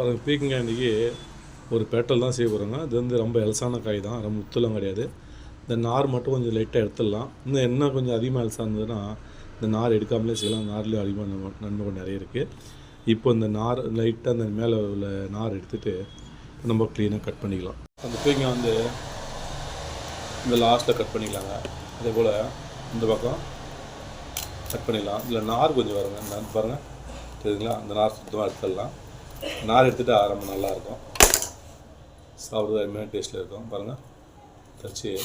அது பீக்கங்காய் இன்றைக்கி ஒரு பேட்டல் தான் செய்ய போகிறாங்க அது வந்து ரொம்ப எலசான காய் தான். ரொம்ப முத்துலாம் கிடையாது. இந்த நார் மட்டும் கொஞ்சம் லைட்டாக எடுத்துடலாம். இன்னும் என்ன கொஞ்சம் அதிகமாக எலசாக இருந்ததுன்னா இந்த நார் எடுக்காமலே செய்யலாம். நார்லேயும் அதிகமாக நன்மை நிறைய இருக்குது இப்போ இந்த நார் லைட்டாக அந்த மேலே உள்ள நார் எடுத்துகிட்டு நம்ம க்ளீனாக கட் பண்ணிக்கலாம். அந்த பீக்கங்காய் வந்து இந்த லாஸ்ட்டில் கட் பண்ணிக்கலாங்க. அதே போல் இந்த பக்கம் கட் பண்ணிடலாம். இதில் நார் கொஞ்சம் வருங்க. பாருங்கள் தெரியுதுங்களா? அந்த நார் சுத்தமாக எடுத்துடலாம். நார் எடுத்துகிட்டு ஆரம்ப நல்லாயிருக்கும். சாப்பிடுறது அருமையான டேஸ்ட்டில் இருக்கும். பாருங்கள் தச்சு.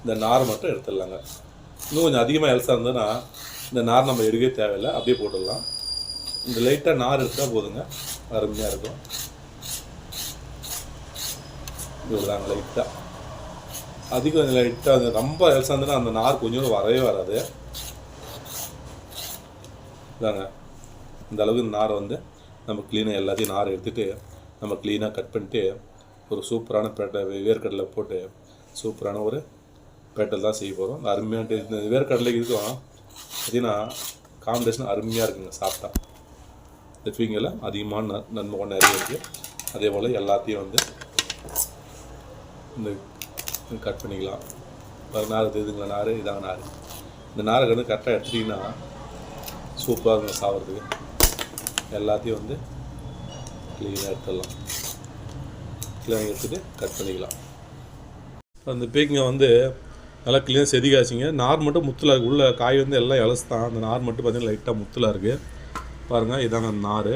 இந்த நார் மட்டும் எடுத்துடலாங்க. இன்னும் கொஞ்சம் அதிகமாக எல்ஸாக இருந்ததுன்னா இந்த நார் நம்ம எடுக்கவே தேவையில்லை. அப்படியே போட்டுடலாம். இந்த லைட்டாக நார் எடுத்தால் போதுங்க. அருமையாக இருக்கும். இதுதாங்க லைட்டாக அதிகம் லைட்டாக அந்த ரொம்ப எல்ஸாக இருந்ததுன்னா அந்த நார் கொஞ்சம் வரவே வராது. இதாங்க. இந்த அளவுக்கு நாரை வந்து நம்ம க்ளீனாக எல்லாத்தையும் நாரை எடுத்துகிட்டு நம்ம க்ளீனாக கட் பண்ணிட்டு ஒரு சூப்பரான பேட்டை வேர்க்கடலை போட்டு சூப்பரான ஒரு பேட்டல் தான் செய்ய போகிறோம் இந்த அருமையான டேஸ்ட் இந்த வேர்க்கடலைக்கு இருக்கும் பார்த்தீங்கன்னா காம்பினேஷன் அருமையாக இருக்குங்க சாப்பிட்டா இந்த ஃபீங்கில் அதிகமான நன்மை கொண்டு நிறைய இருக்குது அதே போல் எல்லாத்தையும் வந்து இந்த கட் பண்ணிக்கலாம். வேறு நார் தெரியுதுங்களா நார்? இதாக நார். இந்த நாரை வந்து கரெக்டாக எடுத்துட்டிங்கன்னா சூப்பராக இருக்கும் சாப்பிட்றதுக்கு எல்லாத்தையும் வந்து க்ளீனாக எடுத்துடலாம். க்ளீனாக எடுத்துகிட்டு கட் பண்ணிக்கலாம். அந்த பேக்கிங்க வந்து நல்லா க்ளீனாக செதுக்காச்சிங்க நார் மட்டும் முத்தில் இருக்குது உள்ள காய் வந்து எல்லாம் இலசு தான் அந்த நார் மட்டும் பார்த்தீங்கன்னா லைட்டாக முத்தலாக இருக்குது பாருங்கள் இதாங்க அந்த நார்.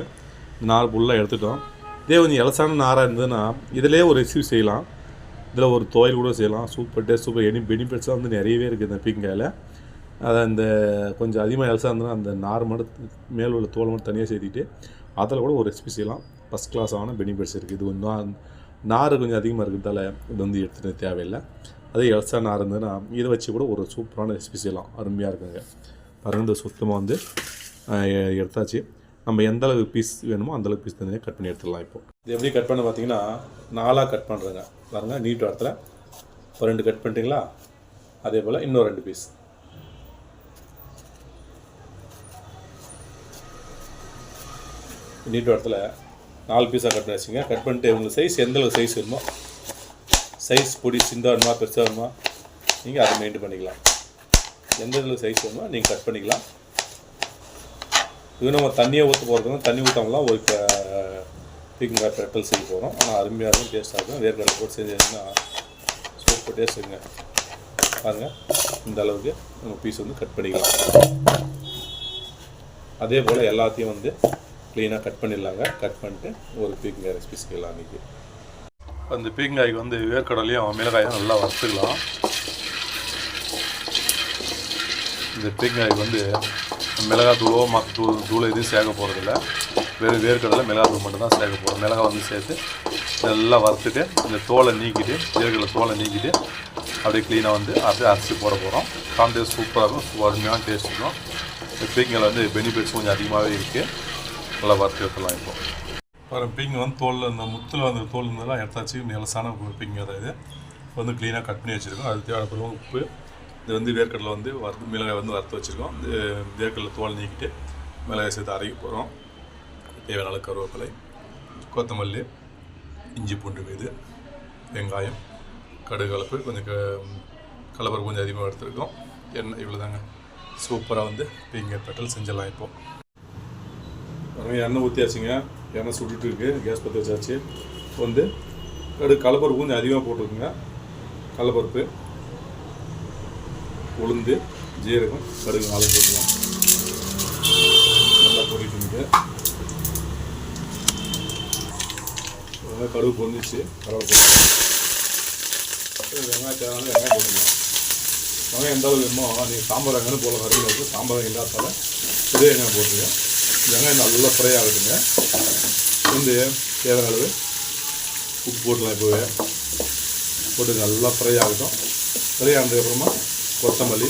நார் ஃபுல்லாக எடுத்துட்டோம். இதே கொஞ்சம் இலசான நாராக இருந்ததுன்னா இதிலே ஒரு ரெசிபி செய்யலாம். இதில் ஒரு துவையல் கூட செய்யலாம். Super taste super. எனி பெனிஃபிட்ஸாக வந்து நிறையவே இருக்குது இந்த பீங்காயில் அதை அந்த கொஞ்சம் அதிகமாக எல்சாக இருந்ததுன்னா அந்த நார் மட்டும் மேல் உள்ள தோல் மட்டும் தனியாக சேர்த்திட்டு அதில் கூட ஒரு ரெசிபி செய்யலாம். ஃபஸ்ட் கிளாஸான பெனிஃபிட்ஸ் இருக்குது இது கொஞ்சம் நார் கொஞ்சம் அதிகமாக இருக்கிறதால இது வந்து எடுத்துகிட்டு தேவையில்லை. அதே எல்சா நார் இருந்ததுன்னா இதை வச்சு கூட ஒரு சூப்பரான ரெசிபி செய்யலாம். அருமையாக இருக்குங்க பாருங்க சுத்தமாக வந்து எடுத்தாச்சு. நம்ம எந்த அளவு பீஸ் வேணுமோ அந்த அளவுக்கு பீஸ் தனியாக கட் பண்ணி எடுத்துடலாம் இப்போ. இது எப்படி கட் பண்ண பார்த்தீங்கன்னா நாலாக கட் பண்ணுறேங்க பாருங்கள் நீட் இடத்துல ஒரு ரெண்டு கட் பண்ணிட்டீங்களா? அதே போல் இன்னும் ரெண்டு பீஸ் நீட் இடத்துல நாலு பீஸாக கட் பண்ணி வச்சுங்க கட் பண்ணிட்டு உங்களுக்கு சைஸ் எந்த அளவுக்கு சைஸ் வேணுமோ சைஸ் பொடி சிந்தா வேணுமா பெருசாக வேணுமா நீங்கள் அதை மெயின்டைன் பண்ணிக்கலாம். எந்த அளவுக்கு சைஸ் வேணுமோ நீங்கள் கட் பண்ணிக்கலாம். இது நம்ம தண்ணியை ஊற்ற போகிறதுக்கு தண்ணி ஊற்றாமலாம் ஒரு பீக்கங்காய் பெட்டல் செய்ய போகிறோம் ஆனால் அருமையாக இருக்கும் டேஸ்ட்டாக இருக்கும். வேர்க்கடலை போட்டு செஞ்சதுன்னா சூப்பர் டேஸ்ட் இருக்குங்க. பாருங்கள் இந்த அளவுக்கு நம்ம பீஸ் வந்து கட் பண்ணிக்கலாம். அதே போல் எல்லாத்தையும் வந்து க்ளீனாக கட் பண்ணிடலாங்க. கட் பண்ணிட்டு ஒரு பீக்கங்காய் ரெசிபி செய்யலாம் இன்றைக்கி அந்த பீக்கங்காய்க்கு வந்து வேர்க்கடலையும் மிளகாயும் நல்லா வறுத்துக்கலாம் இந்த பீக்கங்காய்க்கு வந்து மிளகாய் தூளோ மற்ற தூள் தூள் எதுவும் சேர்க்க போகிறதில்ல வெறும் வேர்க்கடலை மிளகாய் தூள் மட்டும்தான் சேர்க்க போகிறோம் மிளகாய் வந்து சேர்த்து நல்லா வறுத்துட்டு இந்த தோலை நீக்கிட்டு வேர்க்கடலை தோலை நீக்கிட்டு அப்படியே க்ளீனாக வந்து அப்படியே அரைச்சி போட போகிறோம் காம்பேஸ் சூப்பராக இருக்கும் அருமையான டேஸ்ட் இருக்கும். இந்த பீக்கங்காயில் வந்து பெனிஃபிட்ஸ் கொஞ்சம் அதிகமாகவே இருக்குது நல்லா வறுத்து எடுத்துடலாம் இப்போ. பாருங்க பீங்க வந்து தோல் அந்த முத்தில் அந்த தோல் இருந்ததெல்லாம் எடுத்தாச்சு நிலசான பீங்க அதை இது. வந்து க்ளீனாக கட் பண்ணி வச்சுருக்கோம். அது தேவைப்படுற உப்பு. இது வந்து வேர்க்கடலை வந்து வறுத்து மிளகாய் வந்து வறுத்து வச்சுருக்கோம். இது வேர்க்கடலை தோல் நீக்கிட்டு மிளகாய் சேர்த்து அரைக்க போகிறோம் தேவையான அளவு கருவேப்பிலை கொத்தமல்லி இஞ்சி பூண்டு மீது வெங்காயம் கடுகு கலப்பு கொஞ்சம் க கலப்பரம் கொஞ்சம் அதிகமாக எடுத்துருக்கோம். எண்ணெய் இவ்வளோ தாங்க சூப்பராக வந்து பீங்க பெட்டல் செஞ்சிடலாம் இப்போது எண்ணெய் ஊற்றியாச்சுங்க எண்ணெய் சுட்டுட்டு இருக்கு. கேஸ் பற்ற வச்சாச்சு. வந்து கடு கடலப்பருப்பு கொஞ்சம் அதிகமாக போட்டுருக்குங்க கடலப்பருப்பு உளுந்து ஜீரகம் கடுகு நாலு போட்டுக்கலாம். நல்லா பொரிட்டுங்க கடுகு பொரிஞ்சிச்சு. கடலை போட்டு வெங்காயம் தேவையான வெங்காயம் போட்டுக்கலாம். வெங்காயம் எந்த அளவு வேணுமோ நீங்கள் சாம்பார் வெங்காயம் போல கருவில் இருக்குது சாம்பார் இல்லாதால இதே வெங்காயம் போட்டுருக்கேன் வெங்காயம் நல்லா ஃப்ரை ஆகட்டுங்க. வந்து தேவையான அளவு உப்பு போட்டுலாம் இப்போவே. போட்டு நல்லா ஃப்ரை ஆகட்டும். ஃப்ரை ஆனதுக்கப்புறமா கொத்தமல்லி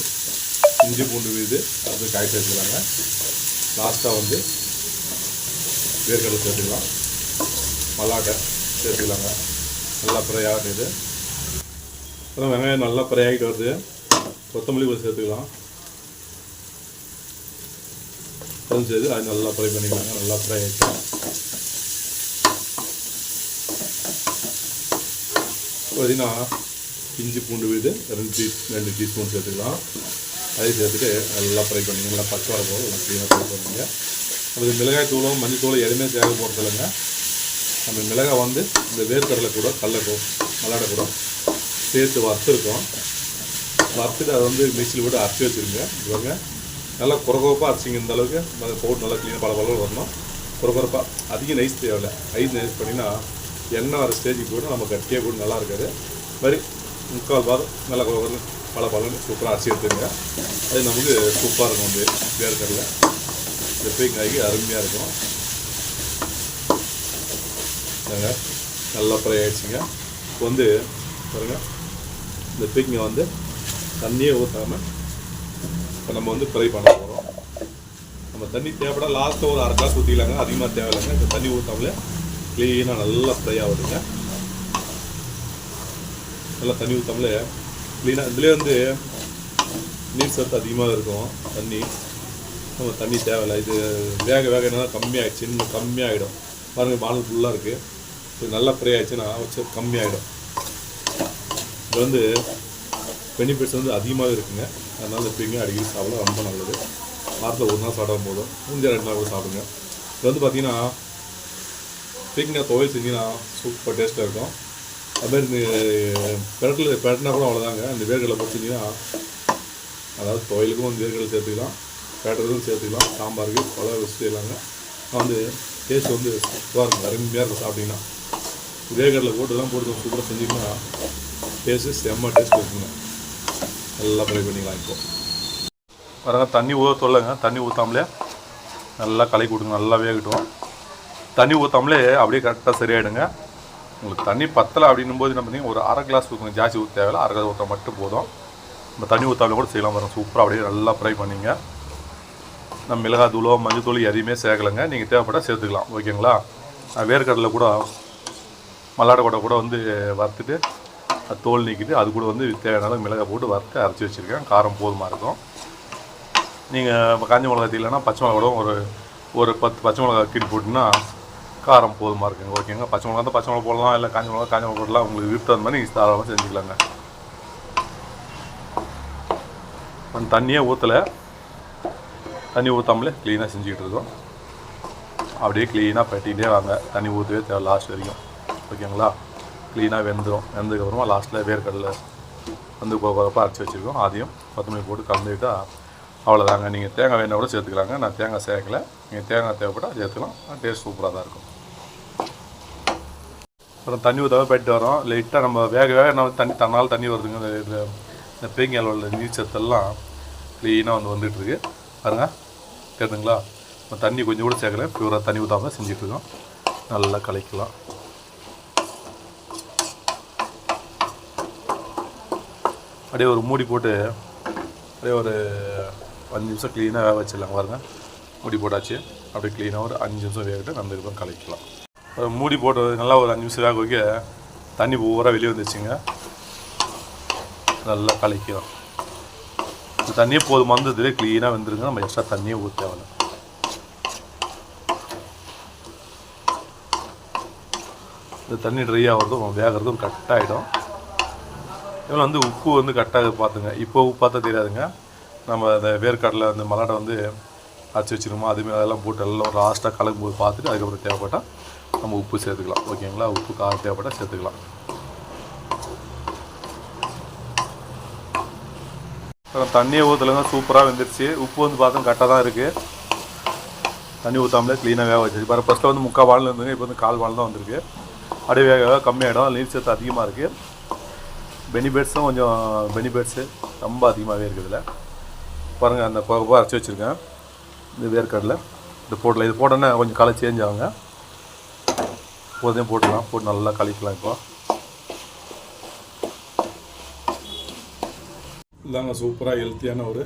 இஞ்சி பூண்டு வீது அது காய் சேர்த்துக்கலாங்க. லாஸ்ட்டாக வந்து வேர்க்கடலை சேர்த்துக்கலாம். மல்லாட்டை சேர்த்துக்கலாங்க. நல்லா ஃப்ரை ஆகிட்டு அப்புறம் வெங்காயம் நல்லா ஃப்ரை ஆகிட்டு வருது. கொத்தமல்லி கூட சேர்த்துக்கலாம். கொஞ்சம் சேர்த்து அது நல்லா ஃப்ரை பண்ணிக்கலாங்க நல்லா ஃப்ரை ஆகிட்டோம் பார்த்தீங்கன்னா இஞ்சி பூண்டு வீடு ரெண்டு டீ ரெண்டு டீஸ்பூன் சேர்த்துக்கலாம். அதையும் சேர்த்துட்டு நல்லா ஃப்ரை பண்ணிங்க. நல்லா பச்சை வர போதும் நல்லா க்ளீனாக ஃப்ரை பண்ணுங்க. அது மிளகாய் தூளும் மஞ்சள் தூளும் எதுவுமே தேவை போகிறதில்லைங்க நம்ம மிளகாய் வந்து இந்த வேர்க்கடலை கூட கடலை மல்லாடை கூட சேர்த்து வறுத்துருக்கோம். வறுத்துட்டு அதை வந்து மிக்சியில் போட்டு அரைச்சி வச்சுருங்க. இவங்க நல்லா குறகுறப்பாக அரைச்சிங்க இந்த அளவுக்கு. அந்த போட்டு நல்லா க்ளீனாக பல பல வரணும். குறகுறப்பாக அதிக நைஸ் தேவையில்லை. ஐஸ் நைஸ் பண்ணினா எண்ணெய் வர ஸ்டேஜுக்கு போய்டும் நம்ம கட்டியாக கூட நல்லா இருக்காது. மாதிரி முக்கால் பாதம் நல்லா குறகுற பல பலன்னு சூப்பராக அரைச்சி எடுத்துங்க அது நமக்கு சூப்பராக இருக்கும் வந்து வேர்க்கடலை. இந்த அருமையாக இருக்கும். நல்லா ஃப்ரை ஆகிடுச்சிங்க இப்போ வந்து பாருங்கள் இந்த பீக்கங்க வந்து தண்ணியே ஊற்றாமல் இப்போ நம்ம வந்து ஃப்ரை பண்ண போகிறோம் நம்ம தண்ணி தேவைப்பட லாஸ்ட்டாக ஒரு அரை கிளாஸ் ஊற்றிக்கலாங்க அதிகமாக தேவையில்லைங்க. இந்த தண்ணி ஊற்றாமலே க்ளீனாக நல்லா ஃப்ரை ஆகுதுங்க நல்லா தண்ணி ஊற்றாமலே க்ளீனாக இதுலேயே வந்து நீர் சத்து அதிகமாக இருக்கும். தண்ணி. நம்ம தண்ணி தேவையில்லை. இது வேக வேக என்ன கம்மியாகிடுச்சு இன்னும் கம்மியாகிடும் பாருங்கள் மாடல் ஃபுல்லாக இருக்குது இது நல்லா ஃப்ரை ஆகிடுச்சுன்னா வச்சு கம்மியாகிடும் இது வந்து பெனிஃபிட்ஸ் வந்து அதிகமாகவே இருக்குங்க. அதனால் எப்பயுமே அடிக்கடி சாப்பிடலாம். ரொம்ப நல்லது. வாரத்தில் ஒரு நாள் சாப்பிடும் போதும். முடிஞ்ச ரெண்டு நாள் கூட சாப்பிடுங்க. இது வந்து பார்த்தீங்கன்னா பீக்கிங்காக துவையல் செஞ்சீங்கன்னா சூப்பர் டேஸ்ட்டாக இருக்கும். அதுமாதிரி இந்த பெரட்டில் பெரட்டினா கூட அவ்வளோதாங்க இந்த வேர்கடலை பார்த்தீங்கன்னா அதாவது துவையலுக்கும் வந்து வேர்கடலை சேர்த்துக்கலாம். பேட்டருக்கும் சேர்த்துக்கலாம். சாம்பாருக்கு பல வச்சு செய்யலாங்க. வந்து டேஸ்ட் வந்து சூப்பராக இருக்கும். அருமையாக இருக்கும் சாப்பிட்டீங்கன்னா. வேர்கடலை போட்டு தான் போட்டு சூப்பராக செஞ்சிங்கன்னா டேஸ்ட்டு செம்ம டேஸ்ட் இருக்குங்க. நல்லா ஃப்ரை பண்ணிக்கலாம் இப்போ. பாருங்க தண்ணி ஊற்ற சொல்லுங்க தண்ணி ஊற்றாமலே நல்லா கலக்கி விடுங்க நல்லா வேகட்டும். தண்ணி ஊற்றாமலே அப்படியே கரெக்டாக சரியாயிடுங்க. உங்களுக்கு தண்ணி பத்தலை அப்படின்னும் போது நம்ம பார்த்தீங்கன்னா ஒரு அரை கிளாஸ் ஊற்றுங்க ஜாஸ்தி ஊற்ற தேவையில்ல. அரை கிளாஸ் ஊற்ற மட்டும் போதும். நம்ம தண்ணி ஊற்றாமலே கூட செய்யலாம் பாருங்கள் சூப்பராக அப்படியே நல்லா ஃப்ரை பண்ணிங்க. நம்ம மிளகாய் தூளோ மஞ்சள் தூள் எதையுமே சேர்க்கலைங்க. நீங்கள் தேவைப்பட்டால் சேர்த்துக்கலாம். ஓகேங்களா வேர்க்கடலை கூட மல்லாட்டை கொட்டை கூட வந்து வறுத்துட்டு தோல் நீக்கிட்டு அது கூட வந்து தேவையான அளவு மிளகாய் போட்டு வறுத்து அரைச்சி வச்சுருக்கேன். காரம் போதுமாக இருக்கும். நீங்கள் காஞ்ச மிளகா தீலனா பச்சை மிளகா கூட ஒரு ஒரு பத்து பச்சை மிளகா கீழ் போட்டுன்னா காரம் போதுமாக இருக்குங்க. ஓகேங்க பச்சை மிளகா தான் பச்சை மிளகா போடலாம். இல்லை காஞ்ச மிளகா காஞ்ச மிளகா போடலாம். உங்களுக்கு விருப்பம் அந்த மாதிரி நீங்கள் தாராளமாக செஞ்சுக்கலாங்க. அந்த தண்ணியே ஊற்றலை தண்ணி ஊற்றாமலே க்ளீனாக செஞ்சுக்கிட்டு இருக்கோம். அப்படியே க்ளீனாக பட்டிக்கிட்டே வாங்க. தண்ணி ஊற்றவே தேவை லாஸ்ட் வரைக்கும். ஓகேங்களா க்ளீனாக வெந்துடும் வெந்ததுக்கப்புறமா லாஸ்ட்டில் வேர்க்கடலை வந்து குறப்பாக அரைச்சி வச்சுருக்கோம். அதையும் கொத்தமல்லி போட்டு கலந்துக்கிட்டால் அவ்வளோதாங்க நீங்கள் தேங்காய் வேணா கூட சேர்த்துக்கலாங்க. நான் தேங்காய் சேர்க்கல. நீங்கள் தேங்காய் தேவைப்பட்டால் சேர்த்துக்கலாம். டேஸ்ட் சூப்பராக தான் இருக்கும். அப்புறம் தண்ணி ஊற்றாம போயிட்டு வரோம். லைட்டாக நம்ம வேக வேக நம்ம தண்ணி தன்னால் தண்ணி வருதுங்க. இந்த இந்த பேங்கியால் உள்ள நீச்சத்தெல்லாம் க்ளீனாக வந்து வந்துட்டு இருக்கு பாருங்க. கேட்டுங்களா நம்ம தண்ணி கொஞ்சம் கூட சேர்க்கல. பியூராக தண்ணி ஊற்றாமல் செஞ்சுட்டு இருக்கோம். நல்லா கலைக்கலாம். அப்படியே ஒரு மூடி போட்டு அப்படியே ஒரு அஞ்சு நிமிஷம் க்ளீனாக வேக வச்சிடலாம் பாருங்க. மூடி போட்டாச்சு. அப்படியே க்ளீனாக ஒரு அஞ்சு நிமிஷம் வேகட்டு நம்ம இதுக்கு கலக்கலாம். ஒரு மூடி போட்டு நல்லா ஒரு அஞ்சு நிமிஷம் வேக வைக்க தண்ணி பூரா வெளியே வந்துச்சுங்க நல்லா கலைக்கும் இந்த தண்ணியே போதும் வந்ததுலேயே க்ளீனாக வந்துருங்க. நம்ம எக்ஸ்ட்ரா தண்ணியே ஊற்ற தேவையில்ல இந்த தண்ணி ட்ரை ஆகிறதும் வேகிறதும் கட் ஆகிடும் இதில் வந்து உப்பு வந்து கரெக்டாக பார்த்துங்க. இப்போ உப்பு பார்த்தா தெரியாதுங்க. நம்ம அந்த வேர்க்கடலை அந்த மலாட்டை வந்து அரைச்சி வச்சுருமோ அதுமாரி அதெல்லாம் போட்டு எல்லாம் லாஸ்ட்டாக கலக்கும் போது பார்த்துட்டு அதுக்கப்புறம் தேவைப்பட்டால் நம்ம உப்பு சேர்த்துக்கலாம். ஓகேங்களா உப்பு காரம் தேவைப்பட்டால் சேர்த்துக்கலாம். அப்புறம் தண்ணியை ஊற்றலைங்க சூப்பராக வெந்துருச்சு. உப்பு வந்து பார்த்தா கரெக்டாக தான் இருக்குது தண்ணி ஊற்றாமலே க்ளீனாக வேக வச்சிருச்சு இப்போ ஃபஸ்ட்டில் வந்து முக்கால் வாழ்ந்து இருந்துங்க இப்போ வந்து கால் வாழ் தான் வந்திருக்கு. அப்படியே வேக வேக கம்மியாகிடும் நீர் சேர்த்து அதிகமாக இருக்குது பெனிஃபிட்ஸும் கொஞ்சம் பெனிஃபிட்ஸு ரொம்ப அதிகமாகவே இருக்குதுல பாருங்கள் அந்த போக அரைச்சி வச்சுருக்கேன். இந்த வேர்க்கடலை இது போடல இது போட்டோன்னே கொஞ்சம் கலர் சேஞ்ச் ஆகுங்க. போதையும் போட்டுக்கலாம். போட்டு நல்லா கழிக்கலாம் இப்போ. இதாங்க சூப்பராக ஹெல்த்தியான ஒரு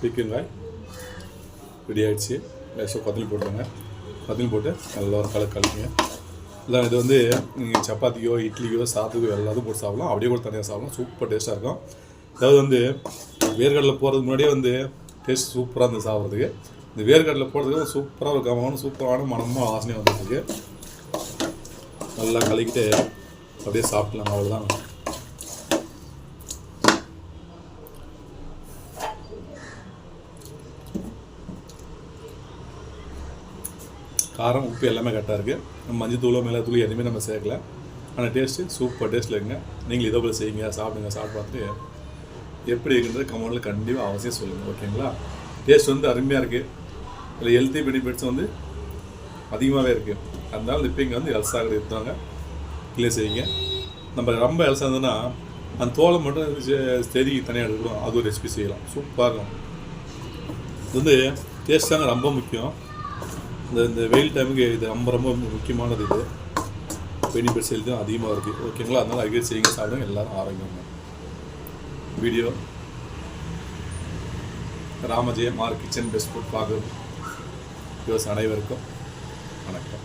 பீக்கங்காய் ரெடி ஆகிடுச்சு லேசாக கொத்தமல்லி போட்டுருங்க பதில் போட்டு நல்லா ஒரு கலர் கழிக்குங்க இல்லை இது வந்து நீங்கள் சப்பாத்தியோ இட்லியோ சாத்துக்கோ எல்லாத்துக்கும் போட்டு சாப்பிடலாம். அப்படியே கூட தனியாக சாப்பிடலாம். சூப்பர் டேஸ்ட்டாக இருக்கும். அதாவது வந்து வேர்க்கடலை போகிறதுக்கு முன்னாடியே வந்து டேஸ்ட் சூப்பராக இருந்தது சாப்பிட்றதுக்கு. இந்த வேர்க்கடலை போடுறதுக்கு சூப்பராக ஒரு கமமான சூப்பரான மனமாக வாசனை வந்துருக்கு நல்லா கலக்கிட்டு அப்படியே சாப்பிட்லாம். அவ்வளோதான் காரம் உப்பு எல்லாமே கரெக்டாக இருக்குது மஞ்சள் தூளோ எதுவுமே நம்ம சேர்க்கல. ஆனால் டேஸ்ட்டு சூப்பர் டேஸ்ட்டில் இருக்குங்க. நீங்கள் இதோ போல் செய்யுங்க சாப்பிடுங்க சாப்பிட்டு பார்த்துட்டு எப்படி இருக்குன்றது கமெண்ட்டில் கண்டிப்பாக அவசியம் சொல்லுங்கள் ஓகேங்களா டேஸ்ட் வந்து அருமையாக இருக்குது இதில் ஹெல்த்தி பெனிஃபிட்ஸ் வந்து அதிகமாகவே இருக்குது அதனால இப்போ இங்கே வந்து எல்சாக எடுத்தாங்க கிளியர் செய்யுங்க. நம்ம ரொம்ப எல்சா இருந்ததுன்னா அந்த தோலை மட்டும் செ- தனியாக எடுக்கணும் அது ஒரு ரெசிபி செய்யலாம். சூப்பராக இருக்கும். இது வந்து டேஸ்ட் தாங்க ரொம்ப முக்கியம். இந்த இந்த வெயில் டைமுக்கு இது ரொம்ப ரொம்ப முக்கியமானது இது. பெனிஃபிட்ஸ் ஹெல்த்தும் அதிகமாக இருக்குது ஓகேங்களா அதனால் அடிக்கடி செய்யுங்க சாப்பிடுங்க எல்லோரும் ஆரோக்கியங்க video Ramajeyam R kitchen best food பார்க்குறது விவசாய அனைவருக்கும் வணக்கம்.